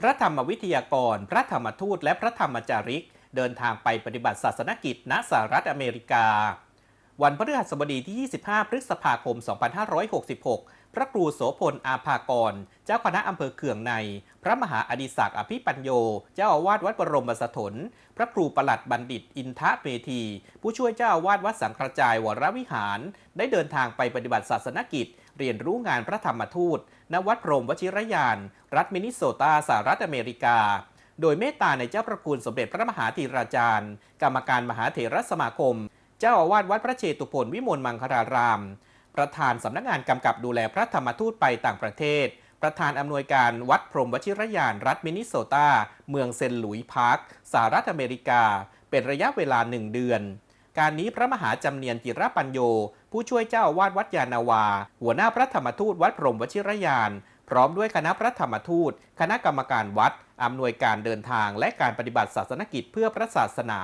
พระธรรมวิทยากร พระธรรมทูต และพระธรรมจาริก เดินทางไปปฏิบัติศาสนกิจณสหรัฐอเมริกา วันพฤหัสบดีที่ 25 พฤษภาคม 2566 พระครูโสพลอาภากร เจ้าคณะอำเภอเขื่องใน พระมหาอดิศักดิ์อภิปัญโย เจ้าอาวาสวัดบรมสถน พระครูประหลัดบัณฑิตอินทะเมธี ผู้ช่วยเจ้าอาวาสวัดสังฆจายวรวิหาร ได้เดินทางไปปฏิบัติศาสนกิจ เรียนรู้งานพระธรรมทูต ณ วัดพรมวชิรยาน รัฐมินนิโซตาสหรัฐอเมริกาโดยเมตตาในเจ้าประคุณสมเด็จพระมหาธีราจารย์ กรรมการมหาเถรสมาคม เจ้าอาวาสวัดพระเชตุพนวิมลมังคลาราม ประธานสำนักงานกำกับดูแลพระธรรมทูตไปต่างประเทศ ประธานอำนวยการวัดพรมวชิรยานรัฐมินิโซตา เมืองเซนหลุยพาร์คสหรัฐอเมริกา เป็นระยะเวลาหนึ่งเดือน การนี้พระมหาจำเนียนจิรปัญโย ผู้ช่วยเจ้าอาวาสวัดยานาวา หัวหน้าพระธรรมทูตวัดพรมวชิรยาน พร้อมด้วยคณะพระธรรมทูต คณะกรรมการวัดอำนวยการเดินทางและการปฏิบัติศาสนกิจเพื่อพระศาสนา